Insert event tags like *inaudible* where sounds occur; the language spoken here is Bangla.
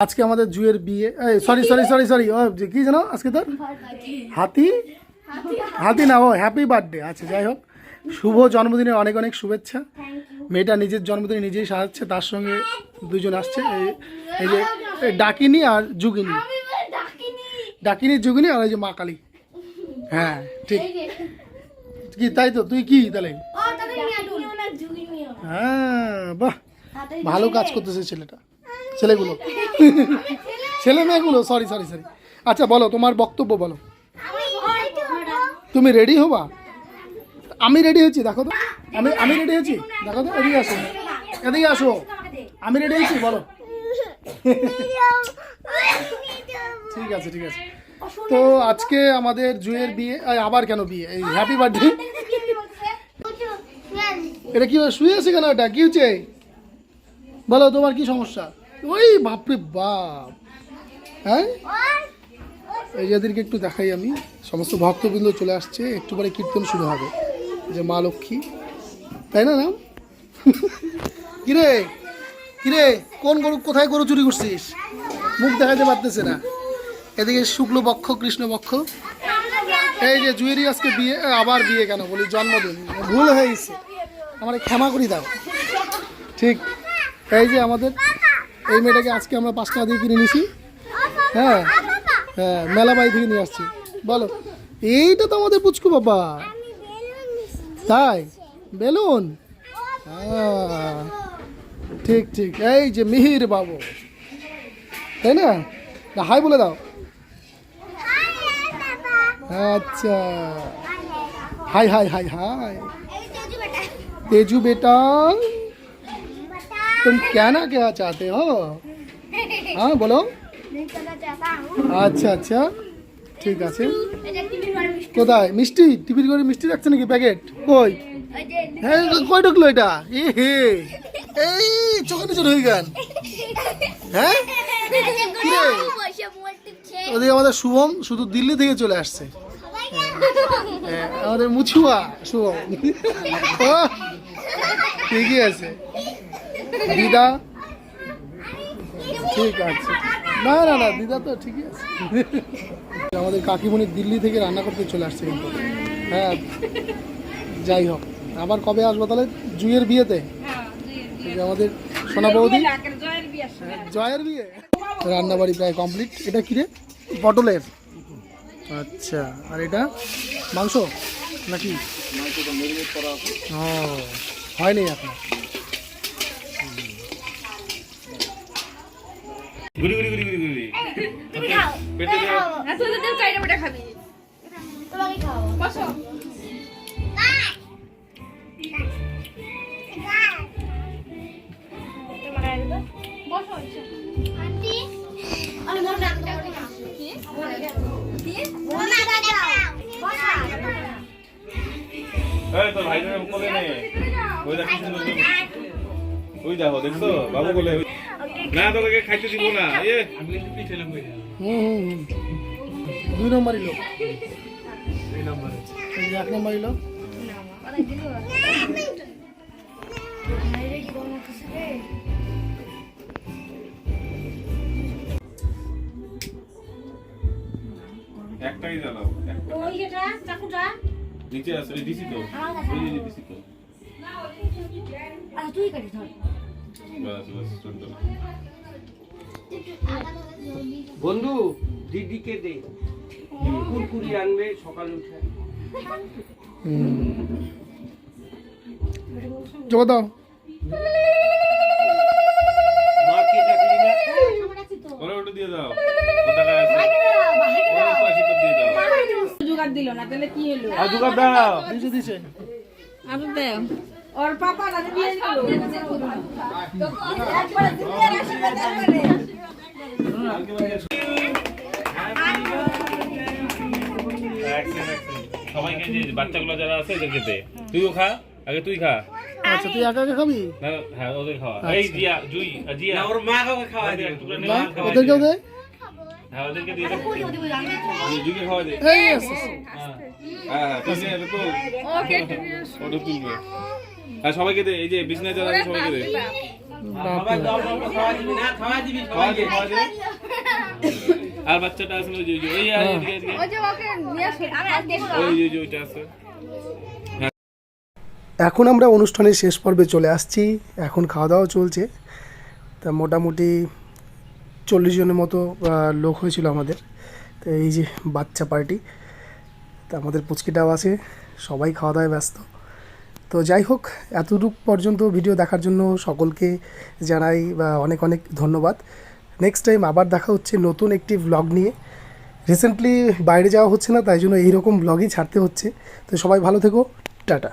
আজকে আমাদের জুয়ের বিয়ে। সরি সরি সরি সরি কি জানো আজকে তোর? হাতি? হাতি না ও হ্যাপি বার্থডে আচ্ছা যাই হোক। শুভ জন্মদিনে অনেক অনেক শুভেচ্ছা। মেয়েটা নিজের জন্মদিনে নিজেই সাজাচ্ছে তার সঙ্গে দুজন আসছে। এই- এই যে ডাকিনি আর যুগিনী। ডাকিনি। যুগিনী আর এই যে মা কালী। হ্যাঁ ঠিক। কি তাই তো? তুই কি তাহলে? হ্যাঁ বাহ। ভালো কাজ করতেছে ছেলেটা। ছেলেগুলো। ছেলে মেয়েগুলো সরি সরি সরি আচ্ছা বলো, তোমার বক্তব্য বলো। তুমি রেডি হবা? আমি রেডি হয়েছি, দেখো তো। আমি আমি রেডি হয়েছি? দেখো তো, এদিকে আসো। এদিকে আসো। আমি রেডি হয়েছি, বলো। ঠিক আছে ঠিক আছে। তো আজকে আমাদের জুয়ের বিয়ে আবার কেন বিয়ে? এই হ্যাপি বার্থডে এটা কি, শুয়ে আছে কেন এটা? কি হচ্ছে বলো, তোমার কি সমস্যা? ওই বাপরে বাপ। হ্যাঁ? এই যে এদেরকে একটু দেখাই আমি। সমস্ত ভক্তবৃন্দ চলে আসছে একটু পরে কীর্তন শুরু হবে। যে মা লক্ষ্মী। তাই না নাম *laughs* কিরে? কিরে? কোন গরু কোথায় গরু চুরি করছিস? মুখ দেখাতে পারতেছে না। এদিকে শুক্ল বক্ষ, কৃষ্ণ বক্ষ। এই যে জুয়েরি আজকে বিয়ে, আবার বিয়ে কেন? বলি জন্মদিন। ভুল হয়ে গেছে। আমার ক্ষমা করি দাও। ঠিক। এই যে আমাদের এই মেয়েটাকে আজকে আমরা পাঁচ টাকা দিয়ে কিনে নিছি হ্যাঁ হ্যাঁ মেলা বাড়ি থেকে নিয়ে আসছি। বলো এইটা তো আমাদের পুচকু বাবা। তাই? বেলুন? হ্যাঁ, ঠিক ঠিক। এই যে মিহির বাবু। তাই না? হাই বলে দাও। আচ্ছা। Hi hi hi hi. Teju বেটা। तुम कहना क्या चाहते हो हाँ बोलो আচ্ছা আচ্ছা ঠিক আছে কোথায় মিষ্টি টিফিন করে মিষ্টি রাখছে নাকি প্যাকেট কই হ্যাঁ কই ঢুকলো এটা এ হে এই চোখে নিচে হয়ে গেল হ্যাঁ ওদিকে আমাদের শুভম শুধু দিল্লি থেকে চলে আসছে হ্যাঁ, আমাদের মুছুয়া শুভম ও, ঠিকই আছে দিদা? ঠিক আছে। না না না, দিদা তো ঠিকই আছে। আমাদের কাকিমণি দিল্লি থেকে রান্না করতে চলে আসছে কিন্তু। হ্যাঁ যাই হোক। আবার কবে আসব তাহলে? জুয়ের বিয়েতে? আমাদের সোনা বৌদি। জয়ের বিয়ে। রান্না বাড়ি প্রায় কমপ্লিট। এটা কি রে? পটলের। আচ্ছা আর এটা? মাংস নাকি? ও, হয়নি এখন গুড়ি গুড়ি গুড়ি গুড়ি গুড়ি পেটে দে হ্যাঁ তুই তো চাইনা বেটা খাবি। বসো। বসো এই জনের কোলে নে। ওই দেখ বসছে। ওই দেখো দেখছ? বাবু কোলে ওই- না তোকে খাইতে দিব না। এ। আমি হুম হুম হুম দুই নম্বরই লোক। এক নম্বরই লোক। একটাই জ্বালাও। একটা। নিচে আছে দিছি তো। ওই দিছি তো। বাস চলতো না বন্ধু দিদিকে দে। কুরকুরি আনবে সকাল উঠে। জমা দাও। মাকে ডাকলি না? ওটা দিয়ে দাও। ও টাকা আছে ওরে একটু আশীর্বাদ দিয়ে দাও। জোগাড় দিল না তাহলে কি হলো? আর দাও। দিছে দিছে। আর দেও। ওর পাপা না দিয়ে. সবাইকে যে বাচ্চাগুলো যারা আছে এদেরকে দে। তুইও খা আগে তুই খা। আচ্ছা তুই একা একা খাবি? না হ্যাঁ ওদের খাওয়া। এই জিয়া জুই জিয়া। ওর মা কাউকে খাওয়া টুকরা না দে। হ্যাঁ ওদেরকে দিয়ে দে। জুইকে খাওয়া দে এই আছে, আছে। হ্যাঁ হ্যাঁ তুই নে, এটা তো ওটা তুলবে। আর সবাইকে দে এই যে বিজনেস যারা সবাইকে দে। আর বাচ্চাটা আছে ওই যে ওই ওই আর যে ওইটা আছে। এখন আমরা অনুষ্ঠানের শেষ পর্বে চলে আসছি। এখন খাওয়া দাওয়া চলছে। তা মোটামুটি চল্লিশ জনের মতো লোক হয়েছিল আমাদের। তো এই যে বাচ্চা পার্টি তা আমাদের পুচকিটাও আছে। সবাই খাওয়া দাওয়ায় ব্যস্ত। তো যাই হোক এতটুকু পর্যন্ত ভিডিও দেখার জন্য সকলকে জানাই, বা অনেক অনেক ধন্যবাদ। নেক্সট টাইম আবার দেখা হচ্ছে নতুন একটি ব্লগ নিয়ে। রিসেন্টলি বাইরে যাওয়া হচ্ছে না, তাই জন্য এইরকম ব্লগই ছাড়তে হচ্ছে। তো সবাই ভালো থেকো, টাটা।